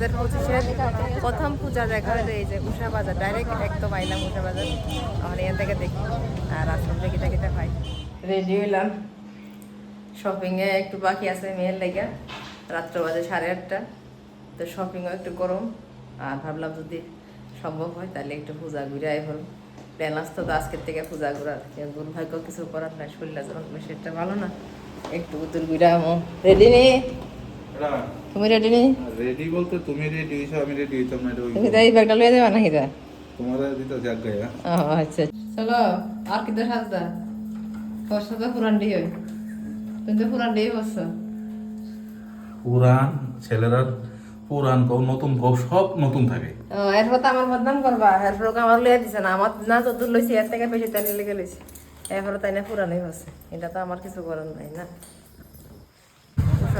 হাজার পঁচিশের প্রথম পূজা দেখা হলো এই যে উষা বাজার ডাইরেক্ট একদম আইলাম উষা বাজার। তখন এখান থেকে দেখি আর আশ্রম থেকে দেখি পাই রেডি হইলাম। শপিংয়ে একটু বাকি আছে মেয়ের লেগে। রাত্র বাজে সাড়ে আটটা। তো শপিংও একটু গরম আর ভাবলাম যদি সম্ভব হয় তাহলে একটু পূজা ঘুরে আই হল। প্ল্যান আসতো তো আজকের থেকে পূজা ঘুরার। দুর্ভাগ্য কিছু করার নাই শরীরটা যখন সেটা ভালো না একটু দূর ঘুরে রেডি নেই তুমি রেডি নেই? রেডি বলতে তুমি রেডি হইছো আমি রেডি হইতাম না তুমি তাই ব্যাগটা লয়ে যাবে নাকি তা তোমার দিতে যাক গায়া। ও আচ্ছা। চলো আর কি তো সাজদা তোর সাথে পুরান ডি হয় তুমি তো পুরান ডি বসছো। পুরান ছেলেরা পুরান কও নতুন কও সব নতুন থাকে। ও এরপর তো আমার বদনাম করবা। এরপর আমার লইয়া দিছে না। আমার না যত লইছি এর থেকে বেশি তাই লেগে লইছি। এরপর তাই না পুরানই হচ্ছে এটা তো আমার কিছু করার নাই না।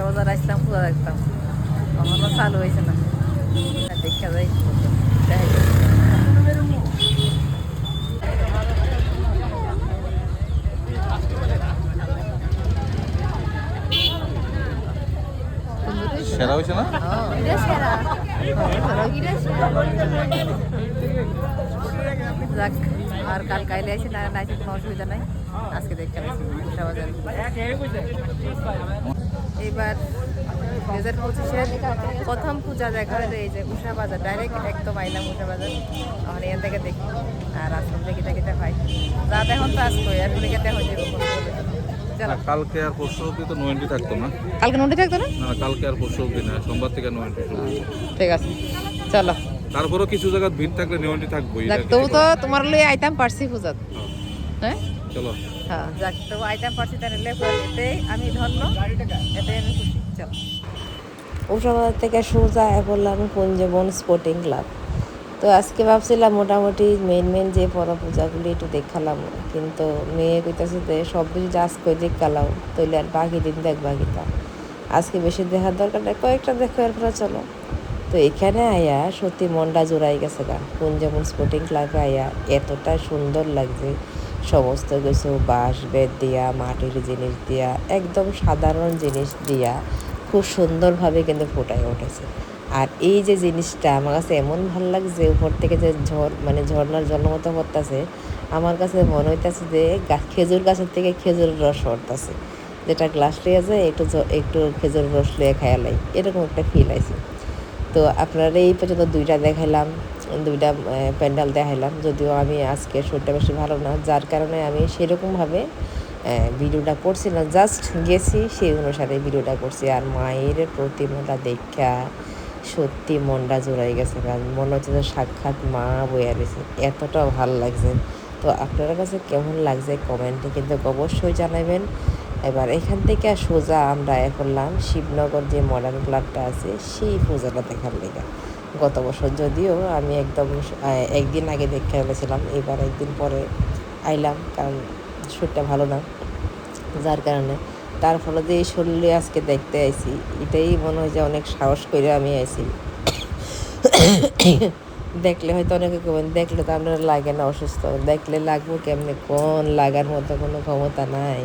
বাজার আসলাম পুরা দেখতাম আমারও চালু হয়েছে না। দেখা। সেরা না? যাক আর কাল কাইলে আসি না না কোনো অসুবিধা নাই। আজকে দেখতে পাচ্ছি এবার দু হাজার পঁচিশের প্রথম পূজা দেখা হলো এই যে উষা বাজার ডাইরেক্ট একদম আইলাম উষা বাজার। তখন এখান থেকে দেখি। আর আশ্রম থেকে দেখতে পাই রাত এখন তো আসব এরপরে গেতে হয়ে যাবে চলো। কালকে আর পরশু অব্দি তো নোয়েন্টি থাকতো না। কালকে নোটে থাকতো না? না কালকে আর পরশু অব্দি না সোমবার থেকে নোয়েন্টি শুরু ঠিক আছে। চলো। তারপরেও কিছু জায়গায় ভিড় থাকলে নোয়েন্টি থাকবোই তবু তো তোমার লই আইতাম পারছি পূজাত। হ্যাঁ? চলো। হ্যাঁ যাক তবু আইতাম পারছি তাহলে এতেই আমি ধন্য এতে আমি খুশি, চলো। উষাবাজার থেকে সোজা বললাম কুঞ্জবন স্পোর্টিং ক্লাব তো আজকে ভাবছিলাম মোটামুটি মেন মেন যে পরব পূজাগুলি একটু দেখালাম, কিন্তু মেয়ে কইতাছে যে সব কিছু জাজ করে দেখালাম, তাইলে আর বাকি দিন দেখবা কিতা আজকে বেশি দেখার দরকার নেই, কয়েকটা দেখো, এরপরে চলো। তো এখানে আয়া সত্যি মনটা জোড়াই গেছে গা কুঞ্জবন স্পোর্টিং ক্লাবে আয়া এতটা সুন্দর লাগছে। সমস্ত কিছু, বাঁশ, বেত দিয়া, মাটির জিনিস দিয়া, একদম সাধারণ জিনিস দিয়া খুব সুন্দরভাবে কিন্তু ফুটায় উঠেছে। আর এই যে জিনিসটা আমার কাছে এমন ভালো লাগছে উপর থেকে যে ঝড় মানে ঝর্ণার জলমতো পড়তেছে আমার কাছে মনে হইতেছে যে খেজুর গাছের থেকে খেজুর রস পড়তেছে যেটা গ্লাস লিয়ে যায়, একটু একটু খেজুর রস লিয়ে খায়ালাই এরকম একটা ফিল আছে তো আপনারা এই পর্যন্ত দুইটা দেখাইলাম। দুইটা প্যান্ডেল দেখাইলাম। যদিও আমি আজকে শরীরটা বেশি ভালো না, যার কারণে আমি সেরকমভাবে ভিডিওটা করছি না। জাস্ট গেছি, সেই অনুসারে ভিডিওটা করছি। আর মায়ের প্রতিমাটা দেখা সত্যি মনটা জোড়াই গেছে, কারণ মনে হচ্ছে যে সাক্ষাৎ মা বইয়া রয়েছে। এতটা ভালো লাগছে। তো আপনার কাছে কেমন লাগছে কমেন্টে কিন্তু অবশ্যই জানাবেন এবার এখান থেকে সোজা আমরা এ করলাম শিবনগর যে মডার্ন ক্লাবটা আছে, সেই পূজাটা দেখার লেগে। গত বছর যদিও আমি একদম একদিন আগে দেখে ফেলেছিলাম এবার একদিন পরে আইলাম, কারণ শরীরটা ভালো না। যার কারণে। তার ফলে যে এই শরীরে আজকে দেখতে আইছি, এটাই মনে হয় যে অনেক সাহস করে আমি আইছি। দেখলে হয়তো অনেকে কবেন দেখলে তো আপনার লাগে না অসুস্থ, দেখলে লাগবো কেমনে? কোন লাগার মতো কোনো ক্ষমতা নাই।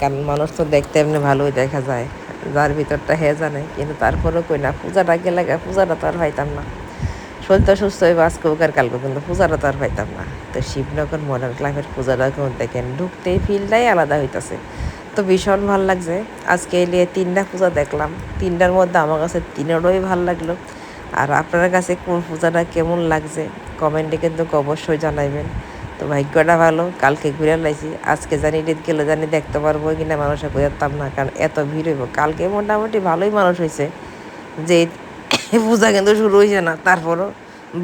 কারণ মানুষ তো দেখতে এমনি ভালোই দেখা যায়। যার ভিতরটা হে জানে, কিন্তু তারপরেও কই না, পূজাটা গেলে পূজাটা তো আর পাইতাম না। শরীর তো সুস্থ হয়ে আজকে কার কালকে, কিন্তু পূজাটা তো আর পাইতাম না। তো শিবনগর মডার্ন ক্লাবের পূজাটা কোন দেখেন, ঢুকতেই ফিলটাই আলাদা হইতাছে। তো ভীষণ ভালো লাগছে। আজকে এলে তিনটা পূজা দেখলাম। তিনটার মধ্যে আমার কাছে তিনেরই ভালো লাগল। আর আপনার কাছে কোন পূজাটা কেমন লাগছে, কমেন্টে কিন্তু অবশ্যই জানাইবেন। তো ভাগ্যটা ভালো, কালকে ঘুরে লাইছি আজকে জানি ঈদ গেলে জানি দেখতে পারব কিনা, মানুষে বুঝতাম না, কারণ এত ভিড় হইব। কালকে মোটামুটি ভালোই মানুষ হয়েছে যে পূজা কিন্তু শুরু হয়েছে না, তারপরও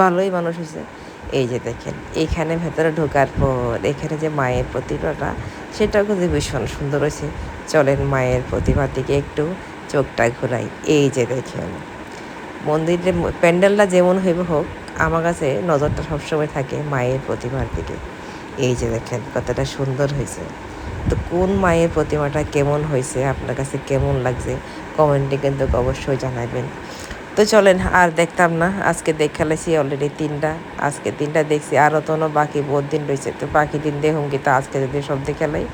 ভালোই মানুষ হয়েছে এই যে দেখেন, এইখানে ভেতরে ঢোকার পর, এখানে যে মায়ের প্রতিমাটা সেটাও কিন্তু ভীষণ সুন্দর হয়েছে চলেন মায়ের প্রতিমার দিকে একটু চোখটা ঘোরাই। এই যে দেখেন, মন্দিরের প্যান্ডেলটা যেমন হইবে হোক, আমার কাছে নজরটা সবসময় থাকে মায়ের প্রতিমার দিকে। এই যে দেখেন কতটা সুন্দর হয়েছে। তো কোন মায়ের প্রতিমাটা কেমন হয়েছে, আপনার কাছে কেমন লাগছে, কমেন্টে কিন্তু অবশ্যই জানাবেন। তো চলেন, আর দেখতাম না, আজকে দেখালেছি অলরেডি তিনটা, আজকে তিনটা দেখছি আরও তো বাকি বহুত দিন রয়েছে। তো বাকি দিন দেখুন কি তো আজকে যদি সব দেখালাই।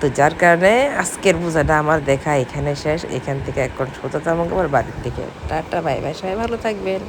তো যার কারণে আজকের পূজাটা আমার দেখা এখানে শেষ, এখান থেকে এখন সোজা আমাকে আবার বাড়ির দিকে। টাটা, বাই বাই, সবাই ভালো থাকবেন।